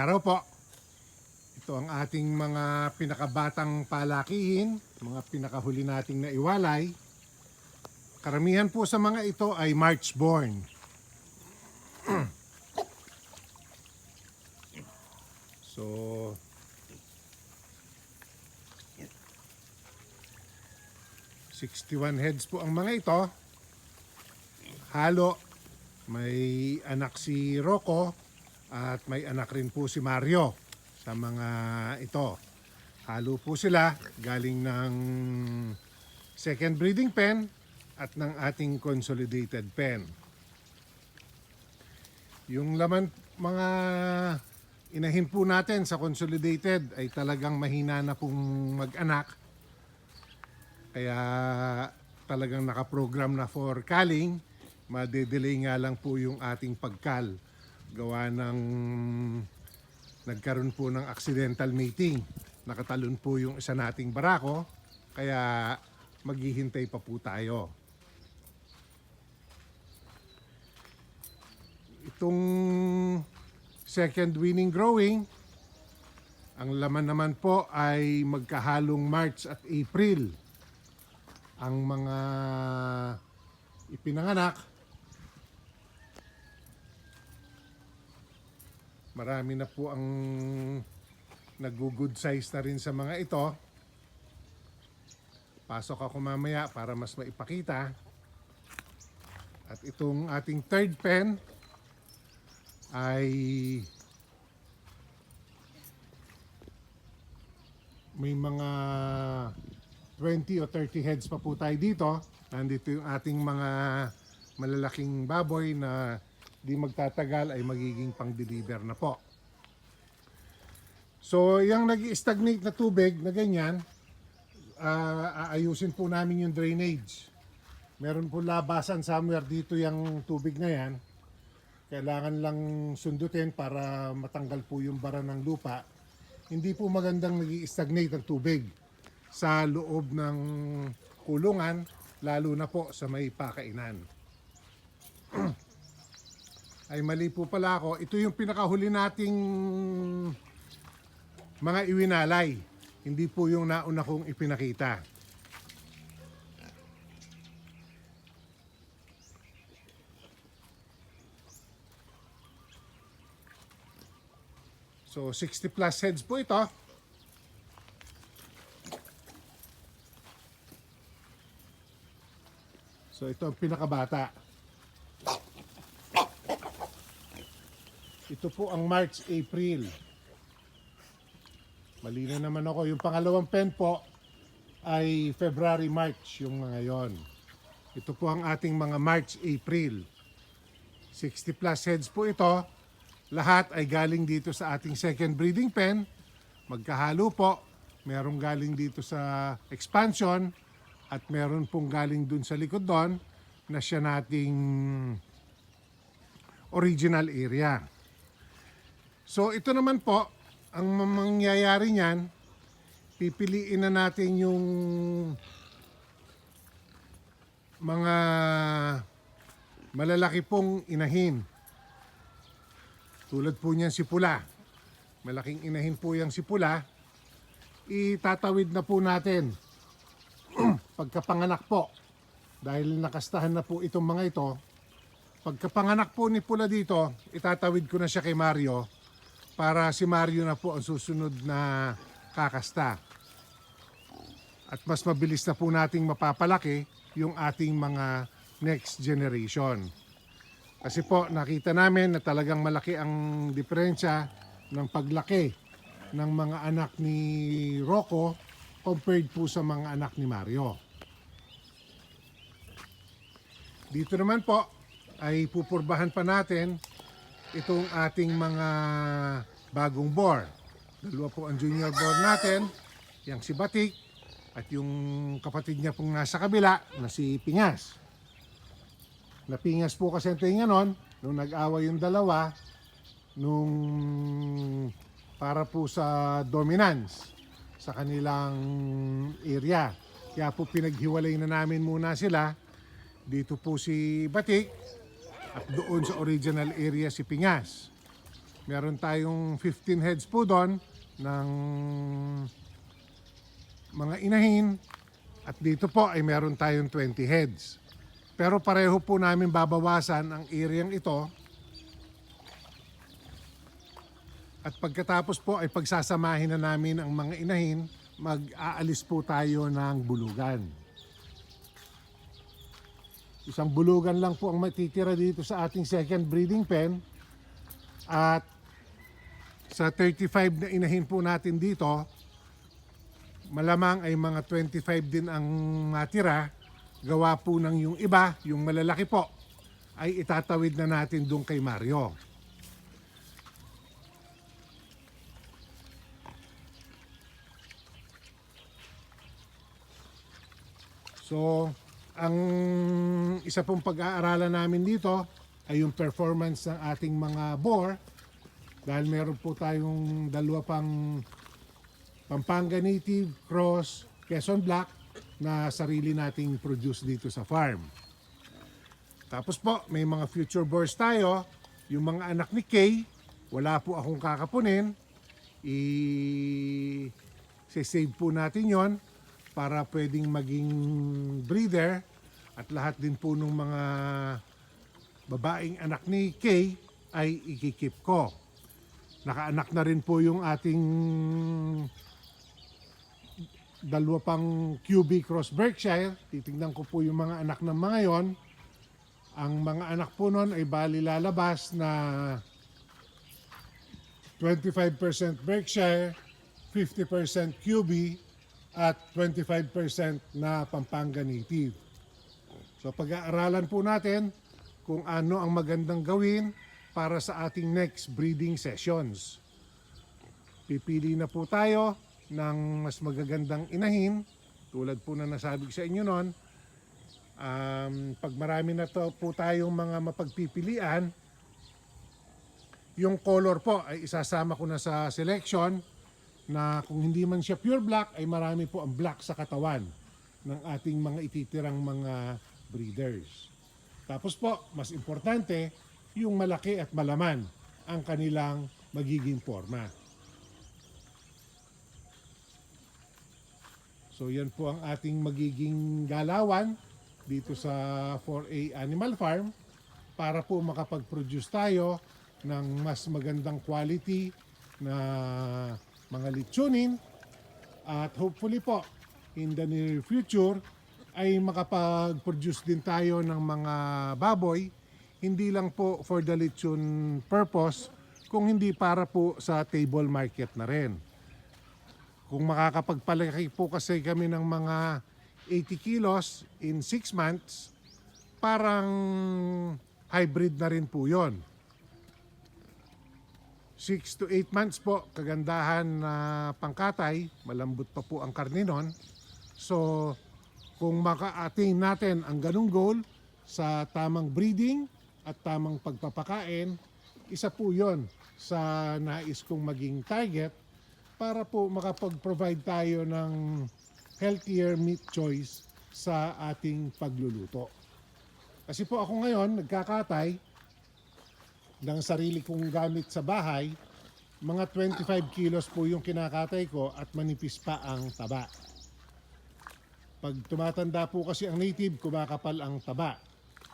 araw po. Ito ang ating mga pinakabatang palakihin, mga pinakahuli nating naiwalay. Karamihan po sa mga ito ay March born. so, Sixty-one heads po ang mga ito. Halo, may anak si Rocco at may anak rin po si Mario sa mga ito. Halo po sila galing ng second breeding pen at ng ating consolidated pen. Yung laman mga inahin po natin sa consolidated ay talagang mahina na pong mag-anak. Kaya talagang nakaprogram na for calling. Madedelay nga lang po yung ating pagkal. Gawa ng nagkaroon po ng accidental mating. Nakatalon po yung isa nating barako. Kaya maghihintay pa po tayo. Itong second winning growing, ang laman naman po ay magkahalong March at April ang mga ipinanganak. Marami na po ang nag-good size na rin sa mga ito. Pasok ako mamaya para mas maipakita. At itong ating third pen ay may mga 20 o 30 heads pa po tayo dito. Nandito yung ating mga malalaking baboy na di magtatagal ay magiging pang-deliver na po. So, yung nag stagnate na tubig na ganyan, ah, aayusin po namin yung drainage. Meron po labasan somewhere dito yung tubig na yan. Kailangan lang sundutin para matanggal po yung bara ng lupa. Hindi po magandang nag stagnate ang tubig sa loob ng kulungan, lalo na po sa may pakainan. Ay mali po pala ako. Ito yung pinakahuli nating mga iwinalay. Hindi po yung nauna kong ipinakita. So 60 plus heads po ito. So ito ang pinakabata. Ito po ang March, April. Mali na naman ako. Yung pangalawang pen po ay February, March yung mga yon. Ito po ang ating mga March, April. 60 plus heads po ito. Lahat ay galing dito sa ating second breeding pen. Magkahalo po. Merong galing dito sa expansion at meron pong galing dun sa likod doon na siya nating original area. So ito naman po, ang mangyayari niyan, pipiliin na natin yung mga malalaki pong inahin. Tulad po niyan si Pula. Malaking inahin po yung si Pula. Itatawid na po natin pagkapanganak po. Dahil nakastahan na po itong mga ito. Pagkapanganak po ni Pula dito, itatawid ko na siya kay Mario para si Mario na po ang susunod na kakasta. At mas mabilis na po nating mapapalaki yung ating mga next generation. Kasi po nakita namin na talagang malaki ang diferensya ng paglaki ng mga anak ni Rocco compared po sa mga anak ni Mario. Dito naman po ay pupurbahan pa natin itong ating mga bagong boar. Dalawa po ang junior boar natin, yung si Batik at yung kapatid niya pong nasa kabila na si Pingas. Napingas po kasi ang tinga nun, nung nag-away yung dalawa, nung para po sa dominance sa kanilang area. Kaya po pinaghiwalay na namin muna sila. Dito po si Batik at doon sa original area si Pingas. Meron tayong 15 heads po doon ng mga inahin at dito po ay meron tayong 20 heads. Pero pareho po namin babawasan ang areang ito at pagkatapos po ay pagsasamahin na namin ang mga inahin, mag-aalis po tayo ng bulugan. Isang bulugan lang po ang matitira dito sa ating second breeding pen at sa 35 na inahin po natin dito, malamang ay mga 25 din ang natira. Gawa po ng yung iba, yung malalaki po, ay itatawid na natin doon kay Mario. So, ang isa pong pag-aaralan namin dito ay yung performance ng ating mga bore dahil meron po tayong dalawa pang Pampanga Native, Cross, Quezon Black na sarili nating produce dito sa farm. Tapos po, may mga future boars tayo. Yung mga anak ni Kay, wala po akong kakapunin. I-save po natin yon para pwedeng maging breeder at lahat din po ng mga babaeng anak ni Kay ay ikikip ko. Nakaanak na rin po yung ating dalawa pang QB Cross Berkshire. Titignan ko po yung mga anak ng mga yon. Ang mga anak po nun ay bali lalabas na 25% Berkshire, 50% QB, at 25% na Pampanga Native. So pag-aaralan po natin kung ano ang magandang gawin para sa ating next breeding sessions. Pipili na po tayo ng mas magagandang inahin tulad po na nasabi sa inyo noon. Um, pag marami na to po tayong mga mapagpipilian, yung color po ay isasama ko na sa selection na kung hindi man siya pure black ay marami po ang black sa katawan ng ating mga ititirang mga breeders. Tapos po, mas importante, yung malaki at malaman ang kanilang magiging forma. So yan po ang ating magiging galawan dito sa 4A Animal Farm para po makapag-produce tayo ng mas magandang quality na mga litsunin at hopefully po in the near future ay makapag-produce din tayo ng mga baboy hindi lang po for the lechon purpose kung hindi para po sa table market na rin. Kung makakapagpalaki po kasi kami ng mga 80 kilos in 6 months, parang hybrid na rin po yon. 6 to 8 months po, kagandahan na pangkatay, malambot pa po ang karne nun. So, kung maka-attain natin ang ganung goal sa tamang breeding at tamang pagpapakain, isa po yon sa nais kong maging target para po makapag-provide tayo ng healthier meat choice sa ating pagluluto. Kasi po ako ngayon nagkakatay ng sarili kong gamit sa bahay, mga 25 kilos po yung kinakatay ko at manipis pa ang taba. Pag tumatanda po kasi ang native, kumakapal ang taba.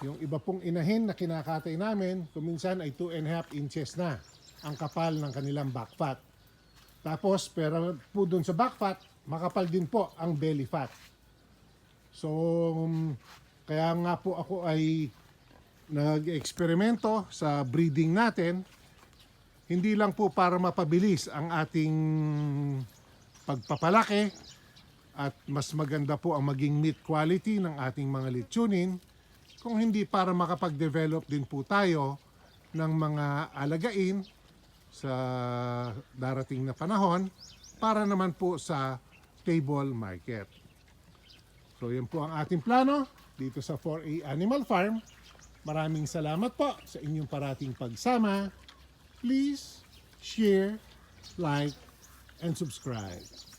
Yung iba pong inahin na kinakatay namin, kuminsan ay 2 and a half inches na ang kapal ng kanilang back fat. Tapos, pero po dun sa back fat, makapal din po ang belly fat. So, um, kaya nga po ako ay nag-eksperimento sa breeding natin, hindi lang po para mapabilis ang ating pagpapalaki at mas maganda po ang maging meat quality ng ating mga litsunin, kung hindi para makapag-develop din po tayo ng mga alagain sa darating na panahon para naman po sa table market. So yan po ang ating plano dito sa 4A Animal Farm. Maraming salamat po sa inyong parating pagsama. Please share, like, and subscribe.